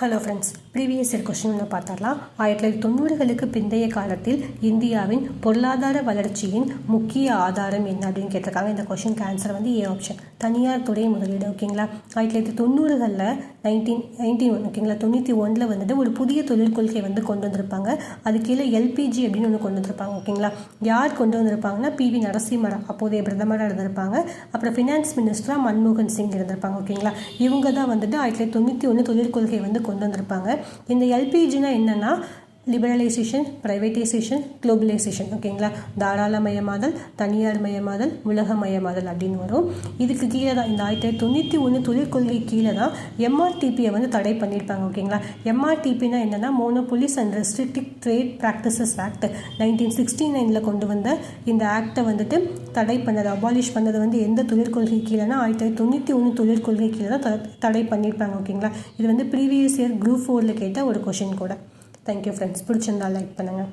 Hello friends previous year question ஒன்று ஆயிரத்தி தொள்ளாயிரத்தி தொண்ணூறுகளுக்கு பிந்தைய காலத்தில் இந்தியாவின் பொருளாதார வளர்ச்சியின் முக்கிய ஆதாரம் என்ன அப்படின்னு கேட்டிருக்காங்க. இந்த கொஷனுக்கு ஆன்சர் வந்து ஏ ஆப்ஷன் தனியார் துறை முதலீடு ஓகேங்களா ஆயிரத்தி தொள்ளாயிரத்தி தொண்ணூறுகளில் நைன்டீன் நைன்டீன் ஒன் ஓகேங்களா தொண்ணூற்றி ஒன்றில் வந்துட்டு ஒரு புதிய தொழில் கொள்கை வந்து கொண்டு வந்திருப்பாங்க. அது கீழே எல்பிஜி அப்படின்னு ஒன்று கொண்டு வந்திருப்பாங்க ஓகேங்களா யார் கொண்டு வந்திருப்பாங்கன்னா பிவி நரசிம்மரா அப்போதைய பிரதமராக இருந்திருப்பாங்க. அப்புறம் ஃபினான்ஸ் மினிஸ்டராக மன்மோகன் சிங் இருந்திருப்பாங்க ஓகேங்களா இவங்க தான் வந்துட்டு ஆயிரத்தி தொள்ளாயிரத்தி தொண்ணூற்றி ஒன்று தொழில் கொள்கை வந்து கொண்டு வந்திருப்பாங்க. இந்த எல்பிஜினா என்னென்னா லிபரலைசேஷன் ப்ரைவேட்டைசேஷன் குளோபலைசேஷன் ஓகேங்களா தாராளமயமாதல் தனியார் மயமாதல் உலகமயமாதல் அப்படின்னு வரும். இதுக்கு கீழே தான் இந்த ஆயிரத்தி தொள்ளாயிரத்தி தொண்ணூற்றி ஒன்று தொழிற்கொள்கை கீழே தான் எம்ஆர்டிபியை வந்து தடை பண்ணியிருப்பாங்க ஓகேங்களா எம்ஆர்டிபினா என்னென்னா monopolies and restrictive trade practices act nineteen sixty நைனில் கொண்டு வந்த இந்த ஆக்டை வந்துட்டு தடை பண்ணது அபாலிஷ் பண்ணது வந்து எந்த தொழிற்கொள்கை கீழேனா ஆயிரத்தி தொள்ளாயிரத்தி தொண்ணூற்றி ஒன்று தொழிற்கொள்கை கீழே தான் தடை பண்ணியிருப்பாங்க ஓகேங்களா இது வந்து ப்ரீவியஸ் இயர் குரூப் ஃபோரில் கேட்ட ஒரு கொஷின் கூட. தேங்க்யூ ஃப்ரெண்ட்ஸ் பிடிச்சிருந்தா லைக் பண்ணுங்கள்